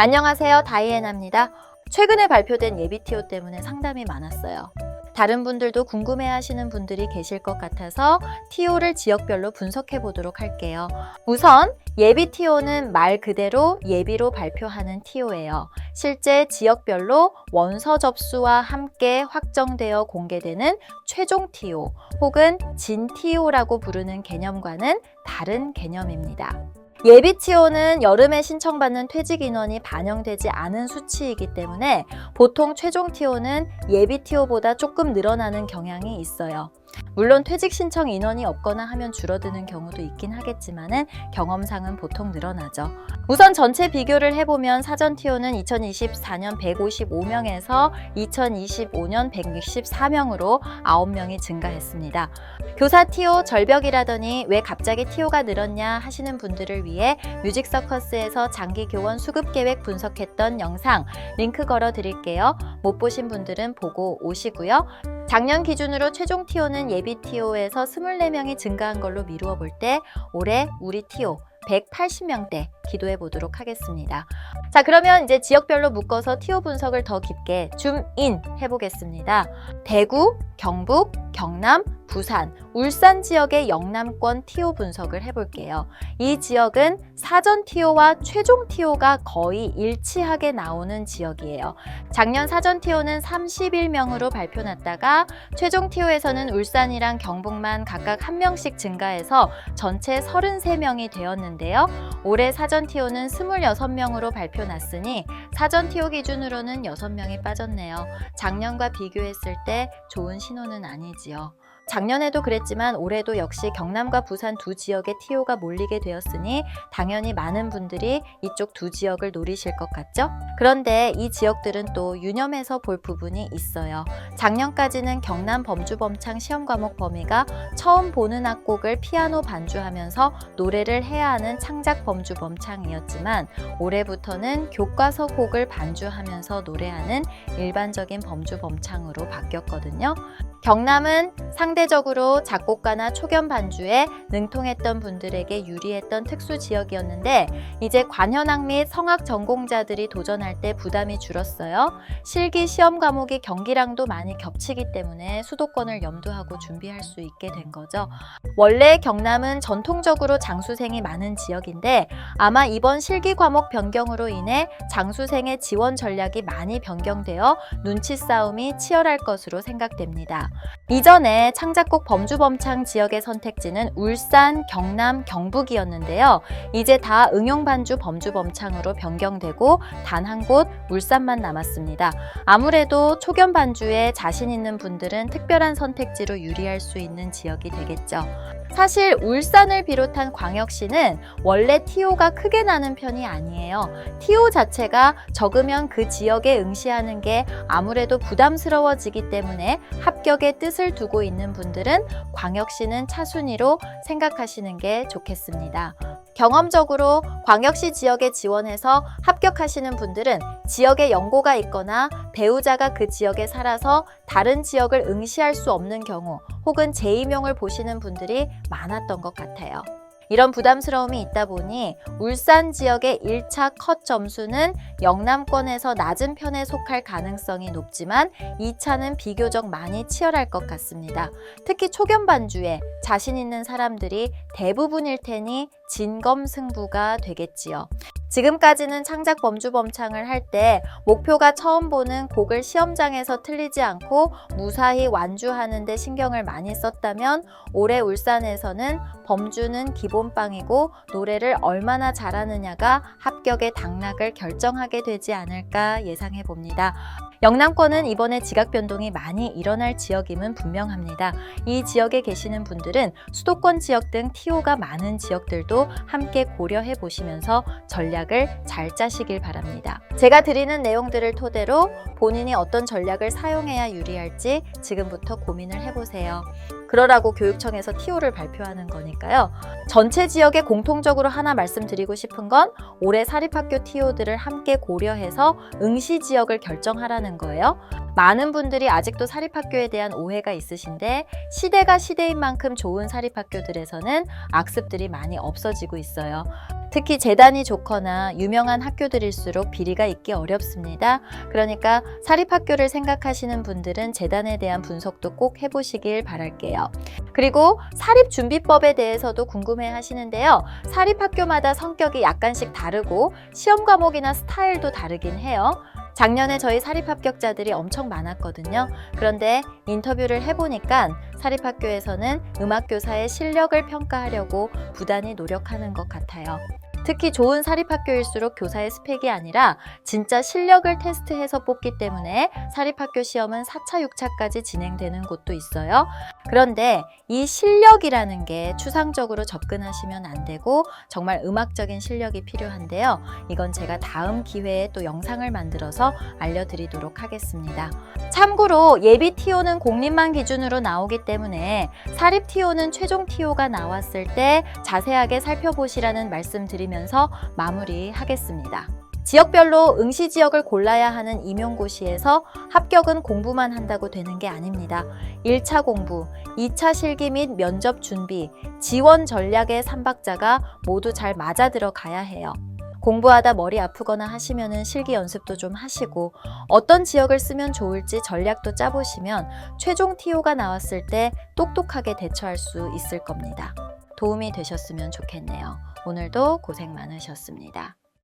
안녕하세요. 다이애나입니다. 최근에 발표된 예비 티오 때문에 상담이 많았어요. 다른 분들도 궁금해 하시는 분들이 계실 것 같아서 티오를 지역별로 분석해 보도록 할게요. 우선 예비 티오는 말 그대로 예비로 발표하는 티오예요. 실제 지역별로 원서 접수와 함께 확정되어 공개되는 최종 티오 혹은 진 티오라고 부르는 개념과는 다른 개념입니다. 예비 티오는 여름에 신청받는 퇴직 인원이 반영되지 않은 수치이기 때문에 보통 최종 티오는 예비 티오보다 조금 늘어나는 경향이 있어요. 물론 퇴직 신청 인원이 없거나 하면 줄어드는 경우도 있긴 하겠지만은 경험상은 보통 늘어나죠. 우선 전체 비교를 해보면 사전 티오는 2024년 155명에서 2025년 164명으로 9명이 증가했습니다. 교사 티오 절벽이라더니 왜 갑자기 티오가 늘었냐 하시는 분들을 위해 뮤직 서커스에서 장기 교원 수급 계획 분석했던 영상 링크 걸어 드릴게요. 못 보신 분들은 보고 오시고요. 작년 기준으로 최종 티오는 예비 티오에서 24명이 증가한 걸로 미루어 볼 때 올해 우리 티오 180명대 기도해 보도록 하겠습니다. 자, 그러면 이제 지역별로 묶어서 티오 분석을 더 깊게 줌인 해보겠습니다. 대구, 경북, 경남, 부산, 울산 지역의 영남권 티오 분석을 해볼게요. 이 지역은 사전 티오와 최종 티오가 거의 일치하게 나오는 지역이에요. 작년 사전 티오는 31명으로 발표났다가 최종 티오에서는 울산이랑 경북만 각각 한 명씩 증가해서 전체 33명이 되었는데요. 올해 사전 티오는 26명으로 발표났으니 사전 티오 기준으로는 6명이 빠졌네요. 작년과 비교했을 때 좋은 신호는 아니지요. 작년에도 그랬지만 올해도 역시 경남과 부산 두 지역의 TO가 몰리게 되었으니 당연히 많은 분들이 이쪽 두 지역을 노리실 것 같죠? 그런데 이 지역들은 또 유념해서 볼 부분이 있어요. 작년까지는 경남 범주범창 시험 과목 범위가 처음 보는 악곡을 피아노 반주하면서 노래를 해야 하는 창작 범주 범창이었지만 올해부터는 교과서 곡을 반주하면서 노래하는 일반적인 범주 범창으로 바뀌었거든요. 경남은 상대적으로 작곡가나 초견 반주에 능통했던 분들에게 유리했던 특수 지역이었는데 이제 관현악 및 성악 전공자들이 도전할 때 부담이 줄었어요. 실기 시험 과목이 경기랑도 많이 겹치기 때문에 수도권을 염두하고 준비할 수 있게 된 거죠. 원래 경남은 전통적으로 장수생이 많은 지역인데 아마 이번 실기 과목 변경으로 인해 장수생의 지원 전략이 많이 변경되어 눈치 싸움이 치열할 것으로 생각됩니다. 이전에 창작곡 범주범창 지역의 선택지는 울산, 경남, 경북이었는데요. 이제 다 응용반주 범주범창으로 변경되고 단 한 곳 울산만 남았습니다. 아무래도 초견 반주에 자신 있는 분들은 특별한 선택지로 유리할 수 있는 지역이 되겠죠. 사실 울산을 비롯한 광역시는 원래 TO가 크게 나는 편이 아니에요. TO 자체가 적으면 그 지역에 응시하는 게 아무래도 부담스러워지기 때문에 합격 의 뜻을 두고 있는 분들은 광역시는 차순위로 생각하시는 게 좋겠습니다. 경험적으로 광역시 지역에 지원해서 합격하시는 분들은 지역에 연고가 있거나 배우자가 그 지역에 살아서 다른 지역을 응시할 수 없는 경우 혹은 재임용을 보시는 분들이 많았던 것 같아요. 이런 부담스러움이 있다 보니 울산 지역의 1차 컷 점수는 영남권에서 낮은 편에 속할 가능성이 높지만 2차는 비교적 많이 치열할 것 같습니다. 특히 초견 반주에 자신 있는 사람들이 대부분일 테니 진검승부가 되겠지요. 지금까지는 창작 범주 범창을 할 때 목표가 처음 보는 곡을 시험장에서 틀리지 않고 무사히 완주하는 데 신경을 많이 썼다면 올해 울산에서는 범주는 기본빵이고 노래를 얼마나 잘하느냐가 합격의 당락을 결정하게 되지 않을까 예상해 봅니다. 영남권은 이번에 지각 변동이 많이 일어날 지역임은 분명합니다. 이 지역에 계시는 분들은 수도권 지역 등 TO가 많은 지역들도 함께 고려해 보시면서 전략 을 잘 짜시길 바랍니다. 제가 드리는 내용들을 토대로 본인이 어떤 전략을 사용해야 유리할지 지금부터 고민을 해보세요. 그러라고 교육청에서 TO를 발표하는 거니까요. 전체 지역에 공통적으로 하나 말씀드리고 싶은 건 올해 사립학교 TO들을 함께 고려해서 응시 지역을 결정하라는 거예요. 많은 분들이 아직도 사립학교에 대한 오해가 있으신데 시대가 시대인 만큼 좋은 사립학교들에서는 악습들이 많이 없어지고 있어요. 특히 재단이 좋거나 유명한 학교들일수록 비리가 있기 어렵습니다. 그러니까 사립학교를 생각하시는 분들은 재단에 대한 분석도 꼭 해보시길 바랄게요. 그리고 사립준비법에 대해서도 궁금해 하시는데요. 사립학교마다 성격이 약간씩 다르고 시험 과목이나 스타일도 다르긴 해요. 작년에 저희 사립 합격자들이 엄청 많았거든요. 그런데 인터뷰를 해보니까 사립학교에서는 음악교사의 실력을 평가하려고 부단히 노력하는 것 같아요. 특히 좋은 사립학교일수록 교사의 스펙이 아니라 진짜 실력을 테스트해서 뽑기 때문에 사립학교 시험은 4차, 6차까지 진행되는 곳도 있어요. 그런데 이 실력이라는 게 추상적으로 접근하시면 안 되고 정말 음악적인 실력이 필요한데요. 이건 제가 다음 기회에 또 영상을 만들어서 알려드리도록 하겠습니다. 참고로 예비 TO는 공립만 기준으로 나오기 때문에 사립 TO는 최종 TO가 나왔을 때 자세하게 살펴보시라는 말씀 드 리면서 마무리하겠습니다. 지역별로 응시 지역을 골라야 하는 임용고시에서 합격은 공부만 한다고 되는 게 아닙니다. 1차 공부, 2차 실기 및 면접 준비, 지원 전략의 삼박자가 모두 잘 맞아 들어가야 해요. 공부하다 머리 아프거나 하시면은 실기 연습도 좀 하시고 어떤 지역을 쓰면 좋을지 전략도 짜보시면 최종 TO가 나왔을 때 똑똑하게 대처할 수 있을 겁니다. 도움이 되셨으면 좋겠네요. 오늘도 고생 많으셨습니다.